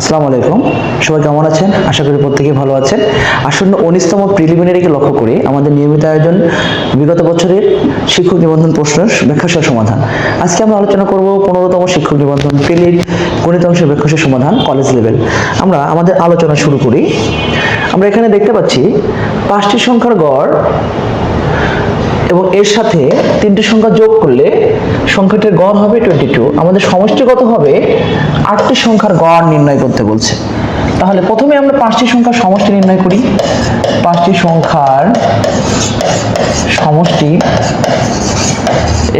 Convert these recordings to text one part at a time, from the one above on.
আসসালামু আলাইকুম। সবাই কেমন আছেন? আশা করি প্রত্যেকে ভালো আছেন। আসন্ন উনিশতম প্রিলিমিনারিকে লক্ষ্য করে আমাদের নিয়মিত আয়োজন বিগত বছরের শিক্ষক নিবন্ধন প্রশ্নের ব্যাখ্যাসহ সমাধান। আজকে আমরা আলোচনা করব পনেরোতম শিক্ষক নিবন্ধন প্রিলির গণিত অংশের ব্যাখ্যাসহ সমাধান কলেজ লেভেল আমরা আমাদের আলোচনা শুরু করি। আমরা এখানে দেখতে পাচ্ছি পাঁচটি সংখ্যার গড় এবং এর সাথে তিনটি সংখ্যা যোগ করলে সংখ্যাটির গড় হবে টোয়েন্টি টু আমাদের সমষ্টিগত হবে আটটি সংখ্যার গড় নির্ণয় করতে বলছে। তাহলে প্রথমে আমরা পাঁচটি সংখ্যার সমষ্টি নির্ণয় করি। পাঁচটি সংখ্যার সমষ্টি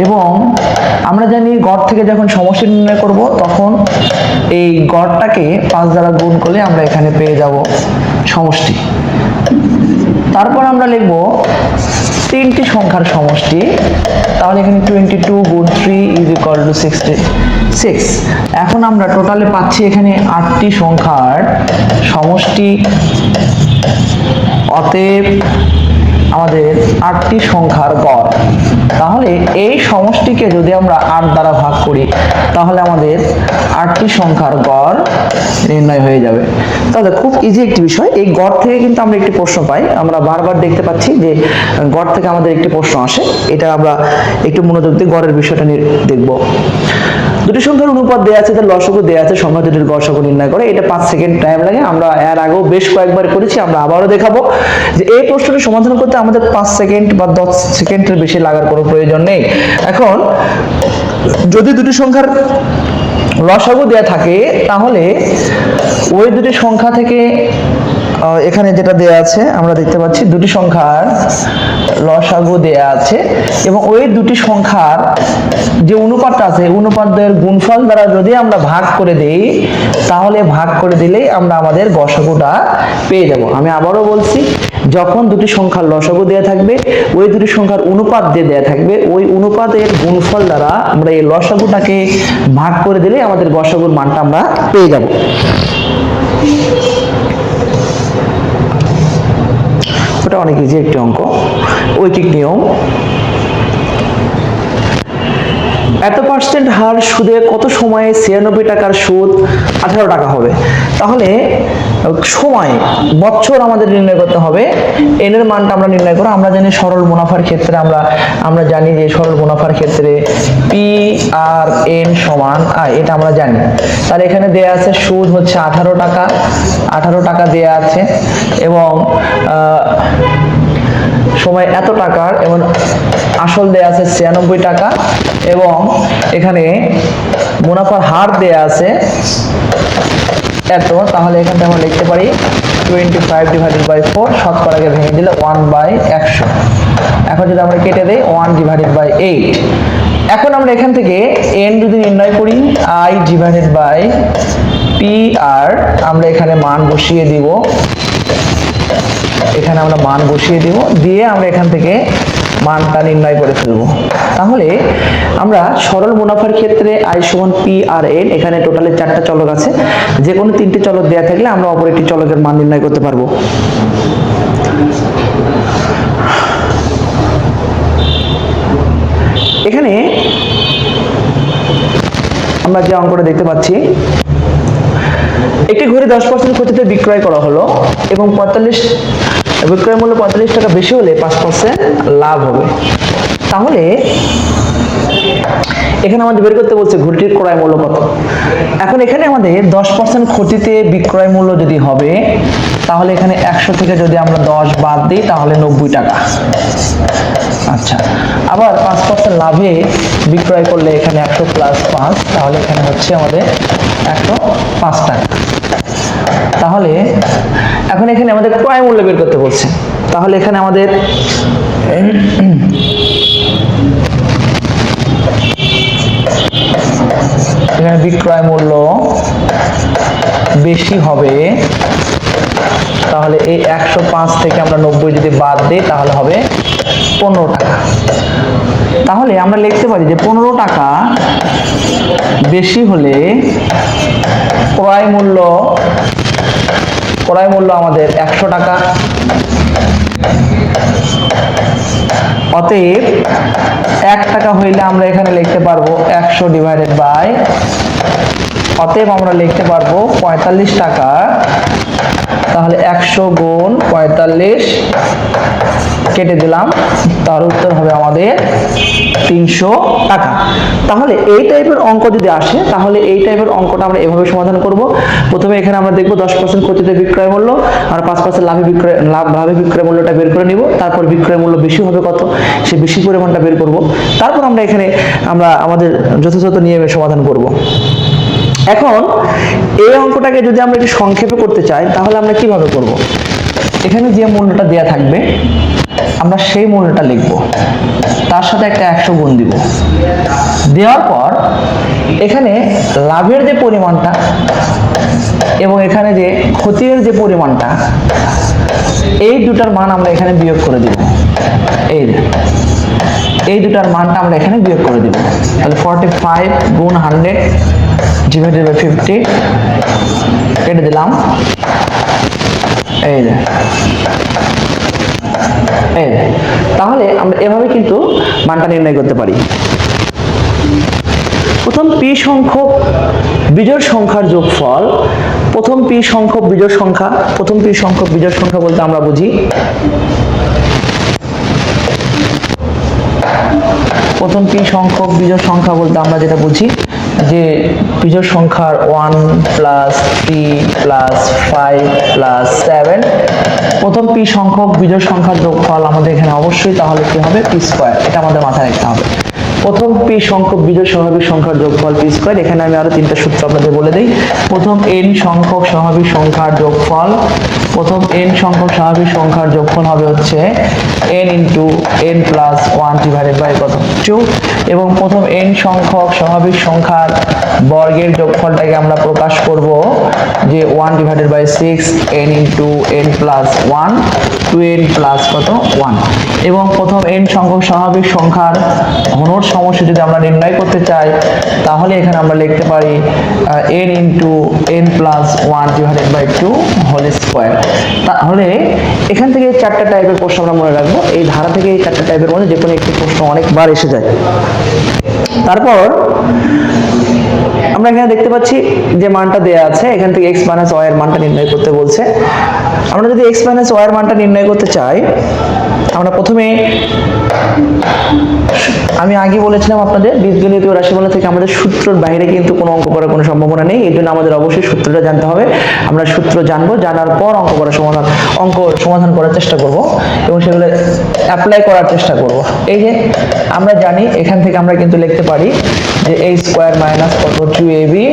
এবং আমরা জানি গড় থেকে যখন সমষ্টি নির্ণয় করব, তখন এই গড়টাকে পাঁচ দ্বারা গুণ করলে আমরা এখানে পেয়ে যাব সমষ্টি। তারপর আমরা লিখব তিনটি সংখ্যার সমষ্টি। তাহলে এখানে twenty two good three is equal to sixty six এখন আমরা টোটালে পাচ্ছি এখানে আটটি সংখ্যার সমষ্টি। অতএব আমাদের আটটি সংখ্যার গড়। তাহলে এই সমষ্টিকে যদি আমরা আট দ্বারা ভাগ করি, তাহলে আমাদের আটটি সংখ্যার গড় নির্ণয় হয়ে যাবে। তাহলে খুব ইজি একটি বিষয়। এই গড় থেকে কিন্তু আমরা একটি প্রশ্ন পাই। আমরা বারবার দেখতে পাচ্ছি যে গড় থেকে আমাদের একটি প্রশ্ন আসে। এটা আমরা একটু মনোযোগ দিয়ে গড়ের বিষয়টা দেখব। দুটি সংখ্যার অনুপাত দেওয়া আছে, তার লসগু দেওয়া আছে, সংখ্যা দুটির গড়সগু নির্ণয় করে। এটা পাঁচ সেকেন্ড টাইম লাগে। আমরা এর আগেও বেশ কয়েকবার করেছি, আমরা আবারও দেখাবো যে এই প্রশ্নটি সমাধান করতে আমাদের পাঁচ সেকেন্ড বা দশ সেকেন্ডের বেশি লাগার কোনো প্রয়োজন নেই। এখন, যদি দুটি সংখ্যার লসাগু দেয়া থাকে, তাহলে ওই দুটি সংখ্যা থেকে এখানে যেটা দেয়া আছে, আমরা দেখতে পাচ্ছি দুটি সংখ্যার লসাগু দেয়া আছে এবং ওই দুটি সংখ্যার যে অনুপাতটা আছে অনুপাতের গুণফল দ্বারা যদি আমরা ভাগ করে দেই, তাহলে ভাগ করে দিলেই আমরা আমাদের গসাগুটা পেয়ে যাব। আমি আবারও বলছি, যখন দুটি সংখ্যার লসাগু দেয়া থাকবে, ওই দুটি সংখ্যার অনুপাত দিয়ে দেয়া থাকবে, ওই অনুপাতের গুণফল দ্বারা আমরা এই লসাগুটাকে ভাগ করে দিলে আমাদের গসাগুর মানটা আমরা পেয়ে যাব। ওটা অনেক ইজি একটি অঙ্ক। ঐকিক নিয়ম। এত পার্সেন্ট হার সুদে কত সময়ে ছিয়ানব্বই টাকার সুদ আঠারো টাকা হবে? তাহলে, সময়, বছর আমাদের নির্ণয় করতে হবে। এন এর মানটা আমরা নির্ণয় করো। আমরা জানি সরল মুনাফার ক্ষেত্রে আমরা আমরা জানি যে সরল মুনাফার ক্ষেত্রে পি আর এন সমান আই এটা আমরা জানি। তাহলে এখানে দেয়া আছে সুদ হচ্ছে আঠারো টাকা। আঠারো টাকা দেয়া আছে এবং সময় এত টাকার এবং আসল দেয়া আছে ছিয়ানব্বই টাকা এবং এখানে মুনাফার হার দেয়া আছে এত, তাহলে এখান আমরা লিখতে পারি twenty five divided by four শতকরাকে ভেঙে দিলে ওয়ান বাই একশো। এখন যদি আমরা কেটে দেই ওয়ান ডিভাইডেড বাই এইট এখন আমরা এখান থেকে এন যদি নির্ণয় করি I divided by P R আমরা এখানে মান বসিয়ে দিব। এখানে আমরা মান বসিয়ে দিব, দিয়ে আমরা এখান থেকে মানটা নির্ণয় করে ফেলব। তাহলে আমরা সরল মুনাফার ক্ষেত্রে আই সমান পি আর এন এখানে টোটালে চারটা চলক আছে। যে কোনো তিনটে চলক দেওয়া থাকলে আমরা অপর একটি চলকের মান নির্ণয় করতে পারব। এখানে আমরা যে অঙ্কটা দেখতে পাচ্ছি একটি ঘড়ি দশ পার্সেন্ট ক্ষতিতে বিক্রয় করা হলো এবং পঁয়তাল্লিশ, বিক্রয় মূল্য পঁয়তাল্লিশ টাকা বেশি হলে পাঁচ পার্সেন্ট লাভ হবে। তাহলে এখানে আমাদের বের করতে বলছে ঘড়িটির ক্রয় মূল্য কত? এখন এখানে আমাদের দশ পার্সেন্ট ক্ষতিতে বিক্রয় মূল্য যদি হবে, তাহলে এখানে একশো থেকে যদি আমরা দশ বাদ দিই, তাহলে নব্বই টাকা। আচ্ছা আবার পাঁচ পার্সেন্ট লাভে বিক্রয় করলে এখানে একশো প্লাস পাঁচ, তাহলে এখানে হচ্ছে আমাদের একশো পাঁচ টাকা। তাহলে এখন এখানে আমাদের ক্রয় মূল্য বের করতে বলছে। তাহলে এখানে আমাদের এখানে বিক্রয় মূল্য বেশি হবে তাহলে এই একশো পাঁচ থেকে আমরা নব্বই যদি বাদ দিই, তাহলে হবে পনেরো টাকা। তাহলে আমরা লিখতে পারি যে পনেরো টাকা বেশি হলে ক্রয় মূল্য ক্রয় মূল্য আমাদের একশো টাকা। অতএব এক টাকা হইলে আমরা এখানে লিখতে পারব একশো ডিভাইডেড বাই অতএব আমরা লিখতে পারব পঁয়তাল্লিশ টাকা তাহলে একশো গুণ পঁয়তাল্লিশ কেটে দিলাম। তার উত্তর হবে আমাদের তিনশো টাকা। তাহলে এই টাইপের অঙ্ক যদি আসে, তাহলে এই টাইপের অঙ্কটা আমরা এভাবে সমাধান করব। প্রথমে এখানে আমরা দেখব দশ পার্সেন্ট ক্ষতিতে বিক্রয় মূল্য আর পাঁচ পার্সেন্ট লাভে বিক্রয়, লাভ, লাভে বিক্রয় মূল্যটা বের করে নিব। তারপর বিক্রয় মূল্য বেশি হবে কত? সে বেশি পরিমাণটা বের করব। তারপর আমরা এখানে আমরা আমাদের যথাযথ নিয়মে সমাধান করব। এখন এই অঙ্কটাকে যদি আমরা একটু সংক্ষেপে করতে চাই, তাহলে আমরা কীভাবে করব? এখানে যে মূল্যটা দেয়া থাকবে, আমরা সেই মূল্যটা লিখব। তার সাথে একটা একশো গুণ দিব। দেওয়ার পর এখানে লাভের যে পরিমাণটা এবং এখানে যে ক্ষতির যে পরিমাণটা, এই দুটার মান আমরা এখানে বিয়োগ করে দিব। এই এই দুটার মানটা আমরা এখানে বিয়োগ করে দিব। তাহলে ফর্টি ফাইভ গুণ হান্ড্রেড ডিভাইডেড বাই ফিফটি। কেটে দিলাম। এই তাহলে আমরা এভাবে কিন্তু মানটা নির্ণয় করতে পারি। প্রথম পি সংখ্যক বিজোড় সংখ্যার যোগফল, প্রথম পি সংখ্যক বিজোড় সংখ্যা, প্রথম পি সংখ্যক বিজোড় সংখ্যা বলতে আমরা বুঝি। প্রথম পি সংখ্যক বিজোড় সংখ্যা বলতে আমরা যেটা বুঝি যে বিজোড় সংখ্যার one plus three plus five plus seven প্রথম পি সংখ্যক বিজোড় সংখ্যার যোগফল আমাদের এখানে অবশ্যই তাহলে কি হবে? পি স্কোয়ার এটা আমাদের মাথায় রাখতে হবে। প্রথম পি সংখ্যক বিজয় স্বাভাবিক সংখ্যার যোগফল পি স্কোয়ার এখানে আমি আরও তিনটা সূত্র আপনাদের বলে দিই। প্রথম এন সংখ্যক স্বাভাবিক সংখ্যার যোগফল, প্রথম এন সংখ্যক স্বাভাবিক সংখ্যার যোগফল হবে হচ্ছে N into N plus one divided by কত? টু এবং প্রথম এন সংখ্যক স্বাভাবিক সংখ্যার বর্গের যোগফলটাকে আমরা প্রকাশ করব যে one divided by six N into N plus one two N plus কত? ওয়ান এবং প্রথম এন সংখ্যক স্বাভাবিক সংখ্যার ঘনর সমস্যা যদি আমরা নির্ণয় করতে চাই, তাহলে এখানে আমরা লিখতে পারি N into N plus one divided by two whole square তাহলে এখান থেকে চারটা টাইপের প্রশ্ন আমরা মনে রাখব। এই ধারা থেকে এই চারটা টাইপের মধ্যে যে কোনো একটি প্রশ্ন অনেকবার এসে যায়। তারপর আমরা এখানে দেখতে পাচ্ছি যে মানটা দেয়া আছে, এখান থেকে এক্স মাইনাস ওয়াই এর মানটা নির্ণয় করতে বলছে। আমরা যদি এক্স মাইনাস ওয়াই এর মানটা নির্ণয় করতে চাই, আমরা প্রথমে আমি আগে বলেছিলাম আপনাদের, বীজগণিত ও রাশিমালা থেকে আমাদের সূত্রের বাইরে কিন্তু কোনো অঙ্ক করার কোনো সম্ভাবনা নেই। এই জন্য আমাদের অবশ্যই সূত্রটা জানতে হবে। আমরা সূত্র জানব, জানার পর অঙ্ক করার সমাধান, অঙ্ক সমাধান করার চেষ্টা করব এবং সেগুলো অ্যাপ্লাই করার চেষ্টা করব। এই যে আমরা জানি, এখান থেকে আমরা কিন্তু লিখতে পারি যে এই স্কোয়ার মাইনাস কত? Two A B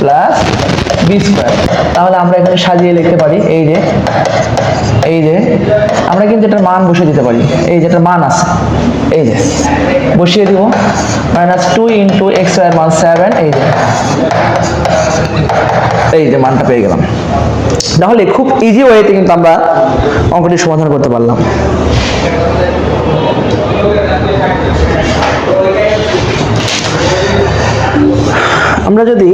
plus B square তাহলে আমরা এখানে সাজিয়ে লিখতে পারি, এই যে এই যে, আমরা কিন্তু এটার মান বসিয়ে দিতে পারি, এই যেটার মান আছে, এই যে, বসিয়ে দিব মাইনাস টু ইন্টু এক্স ওয়ার মান সেভেন এই যে এই যে মানটা পেয়ে গেলাম। তাহলে খুব ইজি ওয়েতে কিন্তু আমরা অঙ্কটি সমাধান করতে পারলাম। আমরা যদি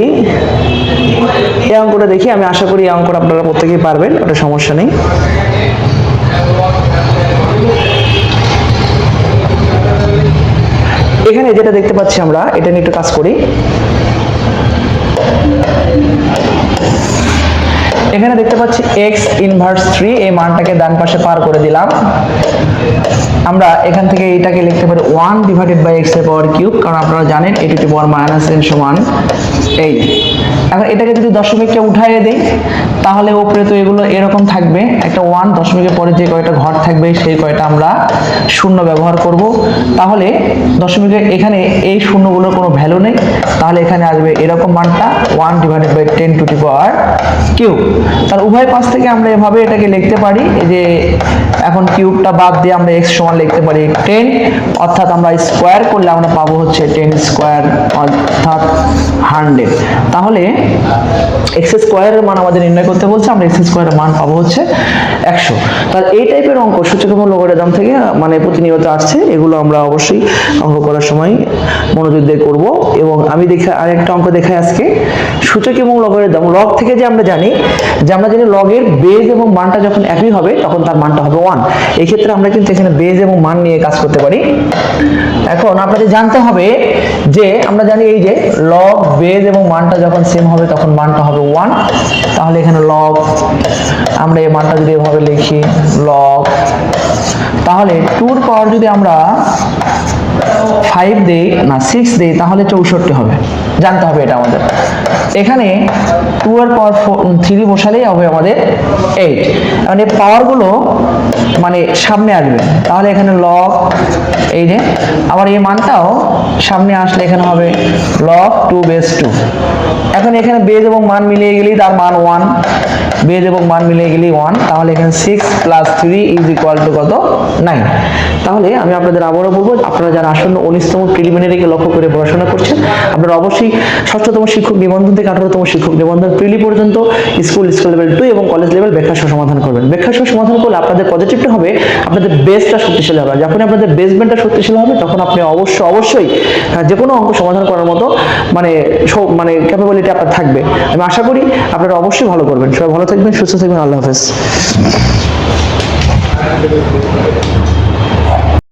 এই অঙ্কটা দেখি, আমি আশা করি এই অঙ্কটা আপনারা প্রত্যেকেই পারবেন, ওটা সমস্যা নেই। এখানে যেটা দেখতে পাচ্ছি আমরা, এটা নিয়ে একটু কাজ করি। এখানে দেখতে পাচ্ছি এক্স ইনভার্স থ্রি এই মানটাকে ডান পাশে পার করে দিলাম। আমরা এখান থেকে এটাকে লিখতে পারি ওয়ান ডিভাইডেড বাই এক্সের পাওয়ার কিউব কারণ আপনারা জানেন, এটি পাওয়ার মাইনাস এন সমান এই, এখন এটাকে যদি দশমিককে উঠাইয়ে দেই, তাহলে তো এগুলো এরকম থাকবে। একটা ওয়ান দশমিকের পরে যে কয়টা ঘর থাকবে, সেই কয়টা আমরা শূন্য ব্যবহার করব। তাহলে দশমিকের এখানে এই শূন্যগুলোর কোনো ভ্যালু নেই। তাহলে এখানে আসবে এরকম মানটা one divided by ten to power তার উভয় পাশ থেকে আমরা এভাবে এটাকে লিখতে পারি যে এখন কিউবটা বাদ দিয়ে আমরা এক্স সমান লিখতে পারি টেন অর্থাৎ আমরা স্কোয়ার করলে আমরা পাবো হচ্ছে টেন স্কোয়ার অর্থাৎ হান্ড্রেড তাহলে এক্স স্কোয়ারের মান আমাদের নির্ণয় করতে বলছে, আমরা এক্স স্কোয়ারের মান পাবো হচ্ছে একশো। তাহলে এই টাইপের অঙ্ক থেকে মানে প্রতিনিয়ত আসছে, এগুলো আমরা অবশ্যই অঙ্ক করার সময় মনোযোগ দিয়ে করব। এবং আমি দেখে অঙ্ক দেখাই আজকে। সূচক এবং লগ থেকে যে আমরা জানি, যে আমরা জানি লগের বেজ এবং মানটা যখন একই হবে, তখন তার মানটা হবে ওয়ান এই ক্ষেত্রে আমরা কিন্তু এখানে বেজ এবং মান নিয়ে কাজ করতে পারি। এখন আপনাদের জানতে হবে যে, আমরা জানি এই যে লগ বেজ এবং মানটা যখন সেম হবে, তখন মানটা হবে ওয়ান তাহলে এখানে লগ আমরা এই মানটা যদি এভাবে লিখি লগ তাহলে টুর পাওয়ার যদি আমরা ফাইভ দেই না সিক্স দেই তাহলে চৌষট্টি হবে। জানতে হবে এটা আমাদের। এখানে টু এর পাওয়ার থ্রি বসালেই হবে আমাদের এইট মানে পাওয়ারগুলো মানে সামনে আসবে। তাহলে এখানে লগ এই যে, আবার এই মানটাও সামনে আসলে এখানে হবে লগ টু বেস টু এখন এখানে বেজ এবং মান মিলিয়ে গেলেই তার মান ওয়ান বেজ এবং মান মিলিয়ে গেলেই ওয়ান তাহলে এখানে six plus three is equal to কত? নাইন তাহলে আমি আপনাদের আবারও বলব, আপনারা যারা আসন্ন উনিশতম প্রিলিমিনারিকে লক্ষ্য করে পড়াশোনা করছেন। আপনারা অবশ্যই ষষ্ঠতম শিক্ষক নিবন্ধন থেকে আঠারোতম শিক্ষক নিবন্ধন প্রিলি পর্যন্ত স্কুল স্কুল লেভেল টু এবং কলেজ লেভেল ব্যাখ্যা সহ সমাধান করবেন। ব্যাখ্যা সহ সমাধান করলে আপনাদের পজিটিভটা হবে, আপনাদের বেসটা শক্তিশালী হবে। যখন আপনাদের বেসমেন্টটা শক্তিশালী হবে, তখন আপনি অবশ্যই অবশ্যই যে কোনো অঙ্ক সমাধান করার মতো মানে মানে ক্যাপাবিলিটি আপনার থাকবে। আমি আশা করি আপনারা অবশ্যই ভালো করবেন। সবাই ভালো থাকবেন, সুস্থ থাকবেন, আল্লাহ হাফেজ।